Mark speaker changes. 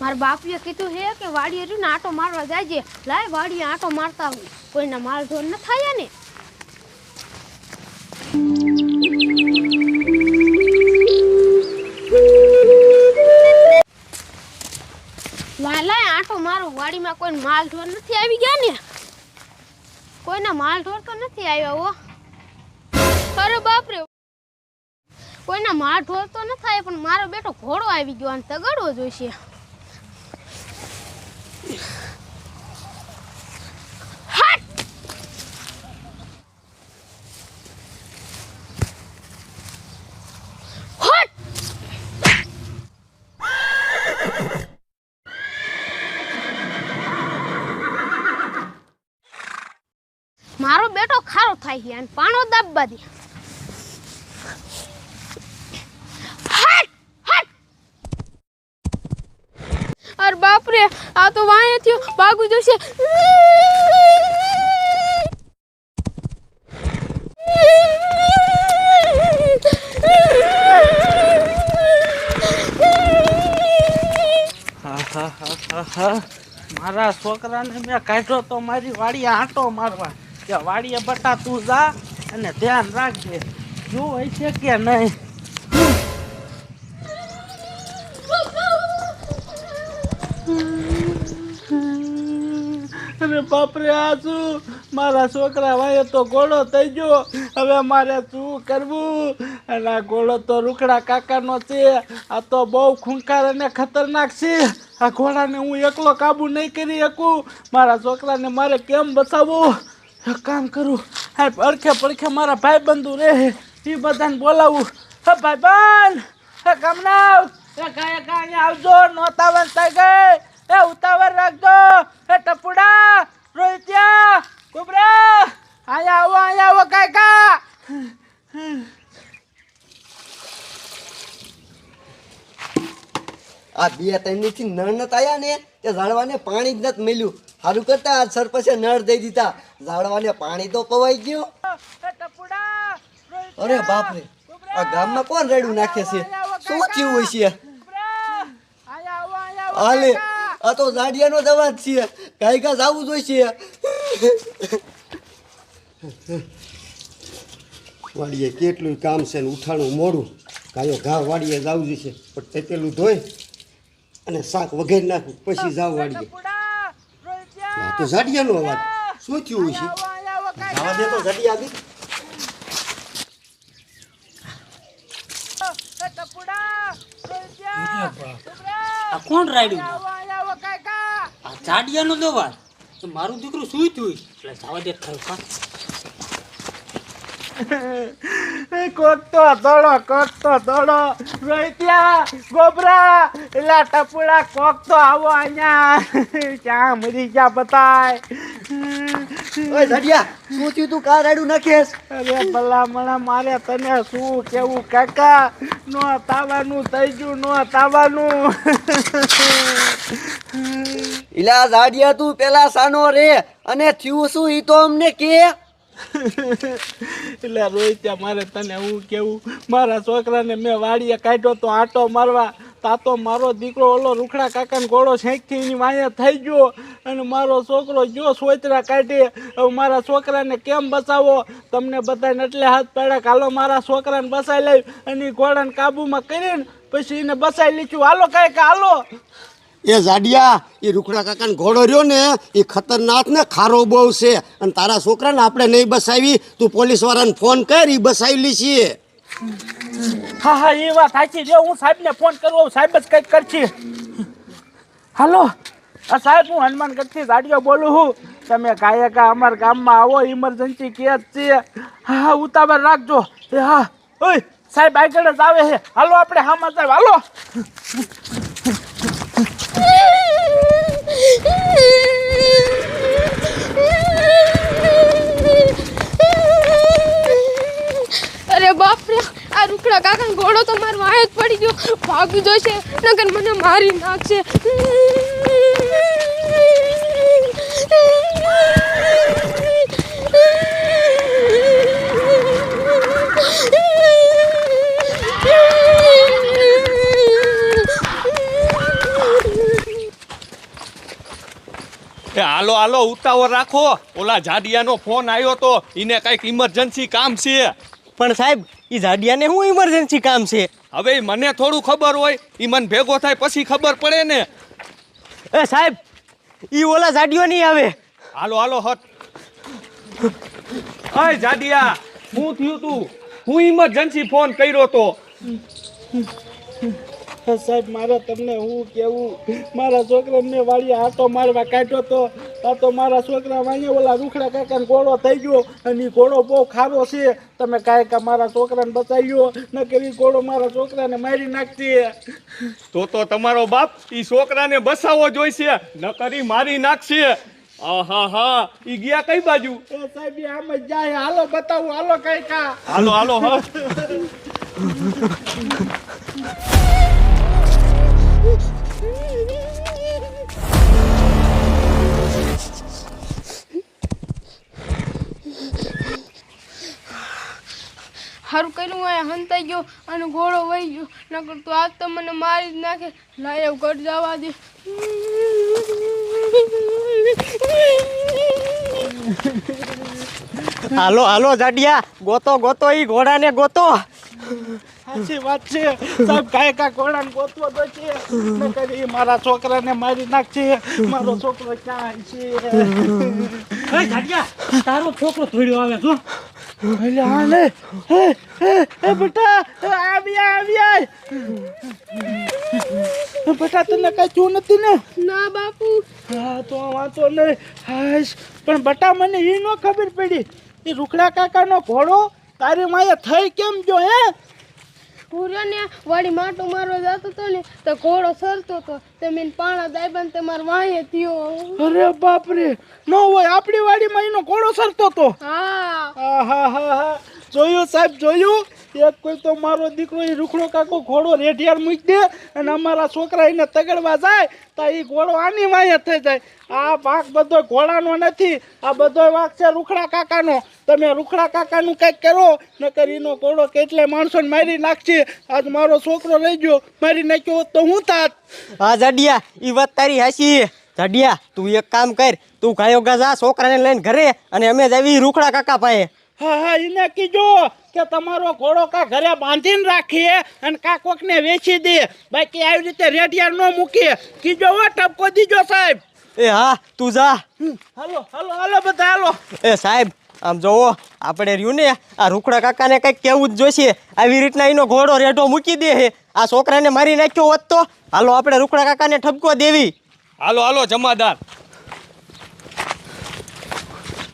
Speaker 1: મારા બાપીએ કીધું હે કે વાડીએ હજુ આંટો મારવા જાયજે લાય વાડીએ આંટો મારતા હું કોઈના માલ ધોર ન થાય ને લાય આંટો મારો. વાડીમાં કોઈ માલ ઢોર નથી આવી ગયા ને. કોઈના માલ ઢોર તો નથી આવ્યા, હો. અરે બાપરે. કોઈના માલ ઢોર તો ન થાય, પણ મારો બેટો ઘોડો આવી ગયો અને તગડવો જોઈશે! મારો બેટો ખારો થાય છે અને પાણો દાબવા દે. અરે બાપરે, આ તો વાંહે થયો. ભાગું જોશે.
Speaker 2: મારા છોકરાને મેં કાઢ્યો તો મારી વાડીએ આંટો મારવા. કે વાડીએ બટા તું જા અને ધ્યાન રાખજે. જો હોય છે કે નહીં? અરે બાપરે, આ શું? મારા છોકરા વાય તો ઘોડો થઈ ગયો. હવે મારે શું કરવું? અને આ ઘોડો તો રૂખડા કાકાનો છે. આ તો બહુ ખૂંખાર અને ખતરનાક છે. આ ઘોડાને હું એકલો કાબુ નહીં કરી શકું. મારા છોકરાને મારે કેમ બચાવવું? એક કામ કરું. હા પડખે પડખે મારા ભાઈ બંધુ રહે. એ બધાને બોલાવું. હા ભાઈ બંધ હે કમનાવ કાંઈ કાંઈ આવજો નોતાવન થઈ ગઈ. એ ઉતાવળ રાખજો. એ ટપુડા રોહિત્યા કુબરા. અહીંયા આવો અહીંયા આવો કાકા
Speaker 3: આ બે ત્રણથી નળ નત આવ્યા ને તે ઝાડવાને પાણી જ નત મળ્યું સારું કરતા આ સરપંચે નળ દઈ દીધા. ઝાડવાને પાણી તો પવાઈ ગયું. અરે બાપ બાપરે આ ગામમાં કોણ રેડું નાખે છે? શું થયું હોય છે
Speaker 2: કુબરા અહીંયા આવો અહીંયા આવો
Speaker 3: હાલે. આ તો ઝાડિયાનો દવા જ છે. કાંઈ કાંઈ જવું જોઈએ વાડીએ કેટલું કામ છે ને ઉઠાણું મોડું. ગાયો ઘા વાડીએ જવું જોઈએ પણ તેતેલું ધોઈ અને શાક વગેરે નાખું. પછી જાવ વાડીએ. આ તો ઝાડિયાનો અવાજ. શું થયું છે? જવા દે તો ઝાડિયા આગળ
Speaker 2: એ ટપુડા રોહિત્યા કુબરા
Speaker 4: આ કોણ રાડ્યું
Speaker 2: આવો અહીંયા આવો કાકા.
Speaker 4: આ જાડિયાનો દવા. તો મારું દીકરું સુઈ તું એટલે જવા દે ખરું કા
Speaker 2: કોક તો દોડો કોક તો દોડો. રોહિત્યા ગોબરા. એલા ટપુડા કોક તો આવો અહીંયા. ક્યાં મરી ગયા બતાય
Speaker 3: ઓય ઝાડિયા શું થયું તું? કા રાડું નાખેસ
Speaker 2: અરે ભલા મને મારે તને શું કેવું કાકા? નો તાવાનું થઈ ગયું નો તાવાનું.
Speaker 3: ઇલા ઝાડિયા તું પેલા સાનો રે અને થયું શું ઈ તો અમને કે?
Speaker 2: એટલે રોહિત્યા મારે તને હું કેવું? મારા છોકરાને મેં વાડીએ કાઢ્યો તો આટો મારવા. તાતો મારો દીકરો ઓલો રૂખડા કાકાનો ઘોડો શેંખથી એની વાંહે થઈ ગયો. અને મારો છોકરો જો સોચરા કાઢી. હવે મારા છોકરાને કેમ બચાવો? તમને બધાને એટલે હાથ પાડ્યા હાલો મારા છોકરાને બસાઈ લઈ. અને ઘોડાને કાબુમાં કરીને પછી એને બસાઈ લીધું. હાલો કાંઈ કે હાલો.
Speaker 3: એ જાડિયા એ રૂખડા કાકાનો ઘોડો રહ્યો ને એ ખતરનાક ને ખારો બહુ છે. અને તારા છોકરાને આપણે નહીં બસાવી તું પોલીસ વાળાને ફોન કર એ બસાવી લી છીએ
Speaker 2: હા હા એ વાત સાચી છે. હું સાહેબને ફોન કરું સાહેબ જ કંઈક કરશે. હાલો. આ સાહેબ, હું હનુમાનગઢથી ગાડીઓ બોલું છું. તમે કાંઈ કા અમારા ગામમાં આવો ઇમરજન્સી કેસ છે. હા ઉતાવળ રાખજો. હા. ઓય, સાહેબ, આગળ જ આવે છે. હાલો, આપણે હામાં સાહેબ હાલો.
Speaker 1: અરે બાપરે, આ રૂકડા કાકા ઘોડો તો મારો વાય જ પડી ગયો. ભાગી જશે નગર મને મારી નાખશે.
Speaker 5: એ હાલો હાલો ઉતાવળ રાખો. ઓલા જાડિયાનો ફોન આવ્યો તો એને કંઈક ઇમરજન્સી કામ છે.
Speaker 6: પણ સાહેબ એ જાડિયાને શું ઇમરજન્સી કામ છે?
Speaker 5: હવે મને થોડું ખબર હોય એ મને ભેગો થાય પછી ખબર પડે ને.
Speaker 6: એ સાહેબ એ ઓલા જાડિયો નહીં આવે.
Speaker 5: હાલો હાલો હટ. અય જાડિયા શું થયું તું? હું ઇમરજન્સી ફોન કર્યો તો.
Speaker 2: સાહેબ મારે તમને હું કેવું મારા છોકરાને વાળી આટો મારવા કાઢ્યો તો આ તો મારા છોકરા વાંગે ઓલા રૂખડા કાકાને ઘોડો થઈ ગયો અને ઈ ઘોડો બહુ ખારો છે. તમે કાંઈક મારા છોકરાને બચાવ્યો ન કરી ઘોડો મારા છોકરાને મારી નાખતી
Speaker 5: તો તો તમારો બાપ એ છોકરાને બસાવવો જોઈશે ન કરી મારી નાખશે. આહા હા ઈ ગયા કઈ બાજુ?
Speaker 2: એ સાહેબ આમ જ જાય. હાલો બતાવું હાલો કઈ કા.
Speaker 5: હાલો હાલો હટ
Speaker 1: સારું કર્યું હોય હંતાઈ ગયો અને ઘોડો વહી ગયો. નકર તો આજ તો મને મારી જ નાખે. લાય ઘટ જવા દે.
Speaker 6: હાલો હાલો જાડિયા. ગોતો ગોતો ઈ ઘોડાને ગોતો.
Speaker 2: સાચી વાત છે. સાહેબ કાય કા ઘોડાને ગોતવો તો છે. ન કરી ઈ મારા છોકરાને મારી નાખશે. મારો છોકરો ક્યાં છે?
Speaker 4: હે જાડિયા તારો છોકરો થોડ્યો આવે જો
Speaker 2: એટલે હાલે હે બેટા તને કઈ નથી ને?
Speaker 1: ના બાપુ.
Speaker 2: હા તો વાંધો નહીં. હાશ પણ બટા મને એ ન ખબર પડી. એ રૂખડા કાકાનો ઘોડો તારી માએ થઈ કેમ જો હે?
Speaker 1: પૂર્યોને વાડી માટો મારવા જતો હતો ને તો ઘોડો સરતો હતો તે મેં પાણા દાયબન તમાર માર વાંહે થયો.
Speaker 2: અરે બાપ રે ન હોય આપણી વાડીમાં એનો ઘોડો સરતો તો.
Speaker 1: હા.
Speaker 2: હા હા હા જોયું સાહેબ જોયું? એક કોઈ તો મારો દીકરો એ રૂખડો કાકો ઘોડો રેઢિયાર મૂકી દે અને અમારા છોકરા એને તગડવા જાય, તો એ ઘોડો આની વાંહે થઈ જાય. આ વાંક બધો ઘોડાનો નથી, આ બધો વાંક છે રૂખડા કાકાનો. તમે રૂખડા કાકાનું કંઈક કરો, નકર એનો ઘોડો કેટલાય માણસોને મારી નાખશે. આજ મારો છોકરો લઈ ગયો, મારી નાખ્યો તો હું થાત.
Speaker 6: હા, જાડિયા એ વાત તારી હાસી જાડિયા, તું એક કામ કર, તું ગાયો ગાજા છોકરાને લઈને ઘરે અને અમે જ આવી રૂખડા કાકા પાસે.
Speaker 2: હા હા એને કીજો કે તમારો ઘોડો કા ઘરે બાંધીને રાખીએ અને કા કોકને વેચી દે. બાકી આવી રીતે રેડિયા ન મૂકીએ. કીજો હો ટપકો દીજો સાહેબ.
Speaker 6: એ હા તું જા.
Speaker 2: હાલો હાલો હાલો બધા હાલો.
Speaker 6: એ સાહેબ આમ જોવો આપણે રહ્યું ને આ રૂખડા કાકાને કંઈક કેવું જ જોઈશે. આવી રીતના એનો ઘોડો રેઢો મૂકી દે હે. આ છોકરાને મારી નાખ્યો હોત તો. હાલો આપણે રૂખડા કાકાને ઠપકો દેવી.
Speaker 5: હાલો હાલો જમાદાર.